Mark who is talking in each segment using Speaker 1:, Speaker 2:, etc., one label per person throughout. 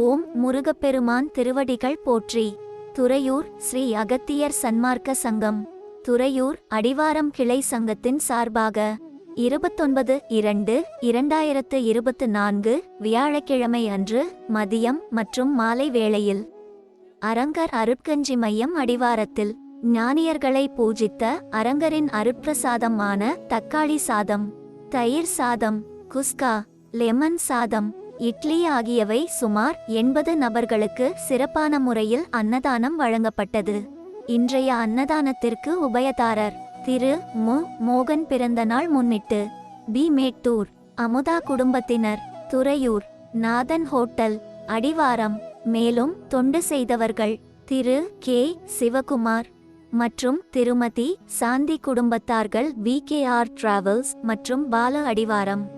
Speaker 1: ஓம் முருகப்பெருமான் திருவடிகள் போற்றி. துறையூர் ஸ்ரீ அகத்தியர் சன்மார்க்க சங்கம். துறையூர் அடிவாரம் கிளை சங்கத்தின் சார்பாக இருபத்தொன்பது இரண்டு இரண்டாயிரத்து இருபத்து நான்கு வியாழக்கிழமை அன்று மதியம் மற்றும் மாலை வேளையில் அரங்கர் அருட்கஞ்சி மையம் அடிவாரத்தில் ஞானியர்களை பூஜித்த அரங்கரின் அருட்பிரசாதமான தக்காளி சாதம் தயிர் சாதம் குஸ்கா லெமன் சாதம் இட்லி ஆகியவை சுமார் எண்பது நபர்களுக்கு சிறப்பான முறையில் அன்னதானம் வழங்கப்பட்டது. இன்றைய அன்னதானத்திற்கு உபயதாரர் திரு. மு. மோகன் பிறந்தநாள் முன்னிட்டு பி. மேட்டூர் அமுதா குடும்பத்தினர் துறையூர் நாதன் ஹோட்டல் அடிவாரம் மேலும் தொண்டு செய்தவர்கள் திரு. கே. சிவகுமார் மற்றும் திருமதி சாந்தி குடும்பத்தார்கள் வி. கே. ஆர். டிராவல்ஸ் மற்றும் பால அடிவாரம்.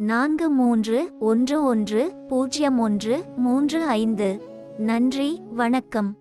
Speaker 1: நான்கு மூன்று ஒன்று ஒன்று பூஜ்ஜியம் ஒன்று மூன்று ஐந்து. நன்றி வணக்கம்.